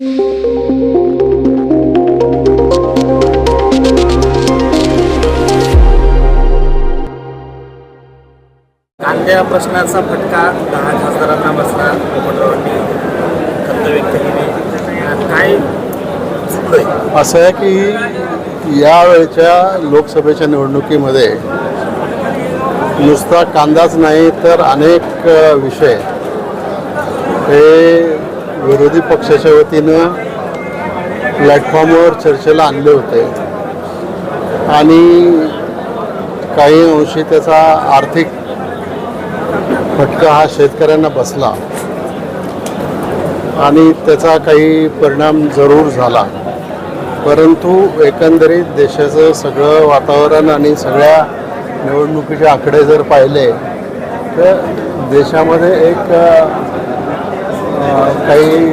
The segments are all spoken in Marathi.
कांद्या प्रश्नाचा फटका दहा खासदारांना बसला पोपटरावांनी खंत व्यक्त केली. काय असं आहे की यावेळच्या लोकसभेच्या निवडणुकीमध्ये नुसता कांदाच नाही तर अनेक विषय. हे विरोधी पक्षाच्या वतीनं प्लॅटफॉर्मवर चर्चेला आणले होते. आणि काही अंशी त्याचा आर्थिक फटका हा शेतकऱ्यांना बसला. आणि त्याचा काही परिणाम जरूर झाला. परंतु एकंदरीत देशाचं सगळं वातावरण आणि सगळ्या निवडणुकीचे आकडे जर पाहिले तर देशामध्ये एक काही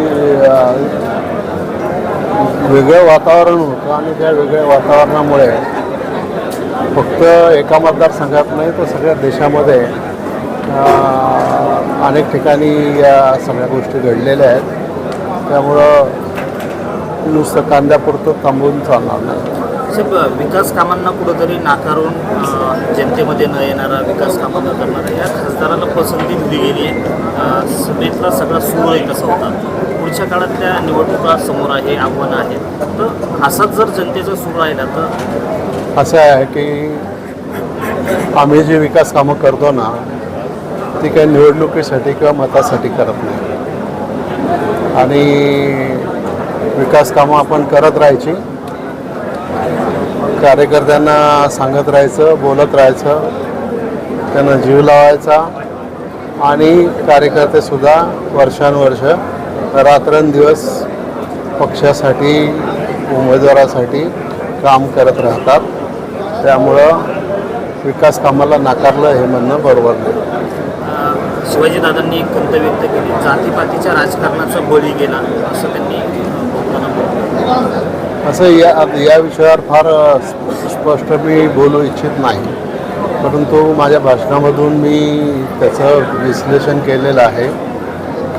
वेगळं वातावरण होतं आणि त्या वेगळ्या वातावरणामुळे फक्त एका मतदारसंघात नाही तर सगळ्या देशामध्ये अनेक ठिकाणी या सगळ्या गोष्टी घडलेल्या आहेत. त्यामुळं नुसतं कांद्यापुरतं थांबून चालणार नाही. साहेब विकास कामांना कुठंतरी नाकारून जनतेमध्ये न येणारा विकास कामं न करणारा या खासदाराला पसंती दिली गेली आहे. सभेतला सगळा सूर आहे असा होता. पुढच्या काळात त्या निवडणुका समोर आहे आव्हानं आहे तर असाच जर जनतेचा सूर राहिला तर? असं आहे की आम्ही जे विकास कामं करतो ना ती काही निवडणुकीसाठी किंवा मतासाठी करत नाही. आणि विकास कामं आपण करत राहायची कार्यकर्त्यांना सांगत राहायचं बोलत राहायचं त्यांना जीव लावायचा आणि कार्यकर्तेसुद्धा वर्षानुवर्ष रात्रंदिवस पक्षासाठी उमेदवारासाठी काम करत राहतात. त्यामुळं विकास कामाला नाकारलं हे म्हणणं बरोबर नाही. शिवाजीदादांनी एक खंत व्यक्त केली. जातीपातीच्या राजकारणाचा बळी गेला असं त्यांनी असं या या विषयावर फार स्पष्ट मी बोलू इच्छित नाही. परंतु माझ्या भाषणामधून मी त्याचं विश्लेषण केलेलं आहे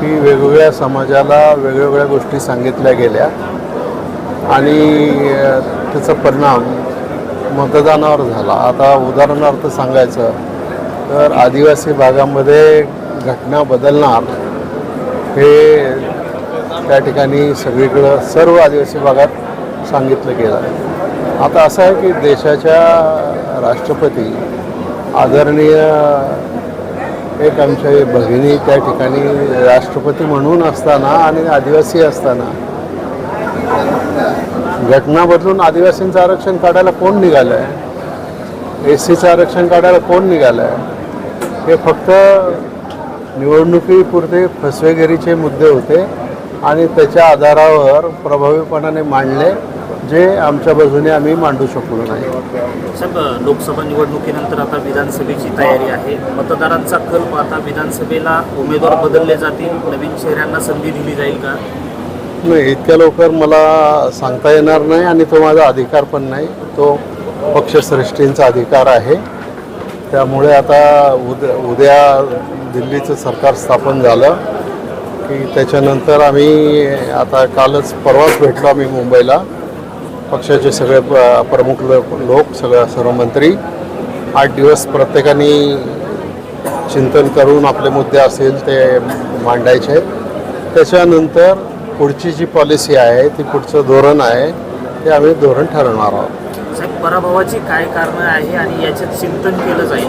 की वेगवेगळ्या समाजाला वेगवेगळ्या गोष्टी सांगितल्या गेल्या आणि त्याचा परिणाम मतदानावर झाला. आता उदाहरणार्थ सांगायचं तर आदिवासी भागामध्ये घटना बदलणार हे त्या ठिकाणी सगळीकडं सर्व आदिवासी भागात सांगितलं गेलं. आहे आता असं आहे की देशाच्या राष्ट्रपती आदरणीय एक आमच्या भगिनी त्या ठिकाणी राष्ट्रपती म्हणून असताना आणि आदिवासी असताना घटना बदलून आदिवासींचं आरक्षण काढायला कोण निघालं आहे एस सीचं आरक्षण काढायला कोण निघालं आहे हे फक्त निवडणुकीपुरते फसवेगिरीचे मुद्दे होते आणि त्याच्या आधारावर प्रभावीपणाने मांडले जे आमच्या बाजूने आम्ही मांडू शकलो नाही. साहेब लोकसभा निवडणुकीनंतर आता विधानसभेची तयारी आहे. मतदारांचा कल पाहता विधानसभेला उमेदवार बदलले जातील नवीन चेहऱ्यांना संधी दिली जाईल का? नाही इतक्या लवकर मला सांगता येणार नाही आणि तो माझा अधिकार पण नाही. तो पक्षश्रेष्ठींचा अधिकार आहे. त्यामुळे आता उद्या उद्या दिल्लीचं सरकार स्थापन झालं की त्याच्यानंतर आम्ही आता कालच परवाच भेटलो आम्ही मुंबईला. पक्षाचे सगळे प्रमुख लोक लोक सगळ्या सर्व मंत्री आठ दिवस प्रत्येकाने चिंतन करून आपले मुद्दे असेल ते मांडायचे आहेत त्याच्यानंतर पुढची जी पॉलिसी आहे ती पुढचं धोरण आहे ते आम्ही धोरण ठरवणार आहोत पराभवाची काय कारणं आहे आणि याच्यात चिंतन केलं जाईल?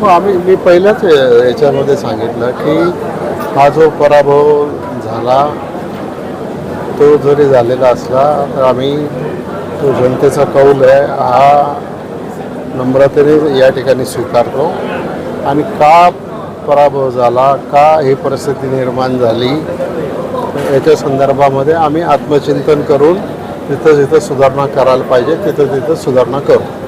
हो आम्ही मी पहिल्याच याच्यामध्ये सांगितलं की हा जो पराभव झाला तो जरी झालेला असला तर आम्ही तो जनतेचा कौल आहे. हा नम्रतेने या ठिकाणी स्वीकारतो. आणि का पराभव झाला का ही परिस्थिती निर्माण झाली याच्या संदर्भामध्ये आम्ही आत्मचिंतन करून तिथं जिथं सुधारणा करायला पाहिजे तिथं तिथं सुधारणा करू.